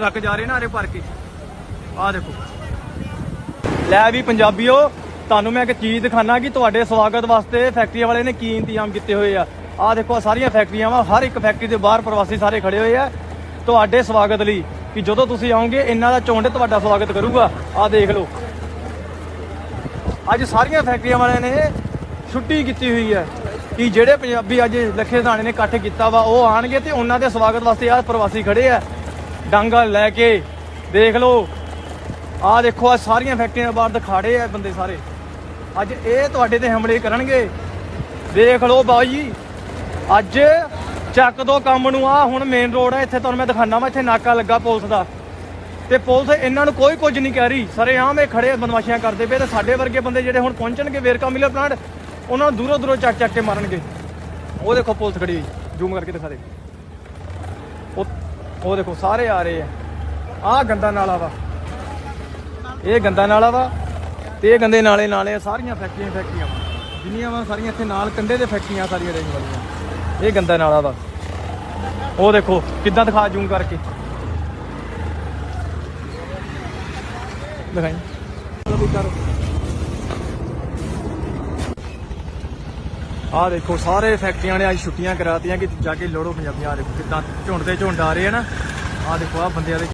Truck ਜਾ ਰਹੇ ਨਾ ਆਰੇ ਭਰ ਕੇ। ਆਹ ਦੇਖੋ। ਲੈ ਵੀ ਪੰਜਾਬੀਓ, ਤੁਹਾਨੂੰ ਮੈਂ ਇੱਕ ਚੀਜ਼ ਦਿਖਾਣਾ ਕਿ ਤੁਹਾਡੇ ਸਵਾਗਤ ਵਾਸਤੇ ਫੈਕਟਰੀ ਵਾਲੇ ਨੇ ਕੀ ਇੰਤਜ਼ਾਮ ਕੀਤੇ ਹੋਏ ਆ। ਆਹ ਦੇਖੋ, ਆਹ ਸਾਰੀਆਂ ਫੈਕਟਰੀਆਂ ਵਾ, ਹਰ ਇੱਕ ਫੈਕਟਰੀ ਦੇ ਬਾਹਰ ਪ੍ਰਵਾਸੀ ਸਾਰੇ ਖੜੇ ਹੋਏ ਆ। ਤੁਹਾਡੇ ਸਵਾਗਤ ਲਈ ਕਿ ਜਦੋਂ ਤੁਸੀਂ ਆਓਗੇ, ਇਹਨਾਂ ਦਾ ਝੁੰਡ ਤੁਹਾਡਾ ਸਵਾਗਤ ਕਰੂਗਾ। ਆਹ ਦੇਖ ਲਓ। ਅੱਜ ਸਾਰੀਆਂ ਫੈਕਟਰੀਆਂ ਵਾਲਿਆਂ ਨੇ ਛੁੱਟੀ ਕੀਤੀ ਹੋਈ ਹੈ ਕਿ ਜਿਹੜੇ ਪੰਜਾਬੀ ਅੱਜ ਲੱਖੇ ਦਾਣੇ ਨੇ ਇਕੱਠ ਕੀਤਾ ਵਾ, ਉਹ ਆਣਗੇ ਤੇ ਉਹਨਾਂ ਦੇ ਸਵਾਗਤ ਵਾਸਤੇ ਆਹ ਪ੍ਰਵਾਸੀ ਖੜੇ ਆ। ਡਾਂਗਾ ਲੈ ਕੇ ਦੇਖ ਲਓ। ਆਹ ਦੇਖੋ ਆ ਸਾਰੀਆਂ ਫੈਕਟਰੀਆਂ ਬਾਹਰ ਦਿਖਾੜੇ ਆ ਬੰਦੇ ਸਾਰੇ। ਅੱਜ ਇਹ ਤੁਹਾਡੇ ਤੇ ਹਮਲੇ ਕਰਨਗੇ। ਦੇਖ ਲਓ ਬਾਈ ਜੀ ਅੱਜ ਚੱਕ ਦੋ ਕੰਮ ਨੂੰ। ਆ ਹੁਣ ਮੇਨ ਰੋਡ ਹੈ ਇੱਥੇ ਤੁਹਾਨੂੰ ਮੈਂ ਦਿਖਾਣਾ ਵਾ, ਇੱਥੇ ਨਾਕਾ ਲੱਗਾ ਪੁਲਿਸ ਦਾ। ਤੇ ਪੁਲਿਸ ਇਹਨਾਂ ਨੂੰ ਕੋਈ ਕੁਝ ਨਹੀਂ ਕਹਿ ਰਹੀ। ਸਾਰੇ ਆਮ ਇਹ ਖੜੇ ਬਦਮਾਸ਼ੀਆਂ ਕਰਦੇ ਪਏ ਤੇ ਸਾਡੇ ਵਰਗੇ ਬੰਦੇ ਜਿਹੜੇ ਹੁਣ ਪਹੁੰਚਣਗੇ ਵੇਰਕਾ ਮਿਲਰ ਪਲਾਂਟ, ਉਹਨਾਂ ਨੂੰ ਦੂਰੋਂ ਦੂਰੋਂ ਚੱਕ ਚੱਕ ਕੇ ਮਾਰਨਗੇ। ਉਹ ਦੇਖੋ ਪੁਲਿਸ ਖੜੀ ਹੋਈ ਜ਼ੂਮ ਕਰਕੇ ਦਿਖਾ ਦੇ। ਉਹ ਉਹ ਦੇਖੋ ਸਾਰੇ ਆ ਰਹੇ ਆ। ਆਹ ਗੰਦਾ ਨਾਲਾ ਵਾ। ਇਹ ਗੰਦਾ ਨਾਲਾ ਵਾ ਤੇ ਇਹ ਗੰਦੇ ਨਾਲੇ ਨਾਲੇ ਆ, ਸਾਰੀਆਂ ਫੈਕਟਰੀਆਂ ਫੈਕਟਰੀਆਂ ਜਿੰਨੀਆਂ ਵਾ ਸਾਰੀਆਂ ਇੱਥੇ ਨਾਲ ਕੰਡੇ ਦੇ ਫੈਕਟਰੀਆਂ ਸਾਰੀਆਂ ਰਹਿਣ ਵਾਲੀਆਂ। ਇਹ ਗੰਦਾ ਨਾਲਾ ਵਾ। ਉਹ ਦੇਖੋ ਕਿੱਦਾਂ ਦਿਖਾ ਜ਼ੂਮ ਕਰਕੇ। ਦਿਖਾਈ। ਆ ਦੇਖੋ, ਸਾਰੇ ਫੈਕਟਰੀਆਂ ਨੇ ਅੱਜ ਛੁੱਟੀਆਂ ਕਰਾਤੀਆਂ ਕਿ ਜਾ ਕੇ ਲੋੜੋ ਪੰਜਾਬੀਆਂ ਆ ਦੇਖੋ ਕਿੱਦਾਂ ਝੁੰਡ ਦੇ ਝੁੰਡ ਆ ਰਹੇ ਆ ਨਾ। ਆ ਦੇਖੋ ਆ ਬੰਦਿਆਂ ਦੇ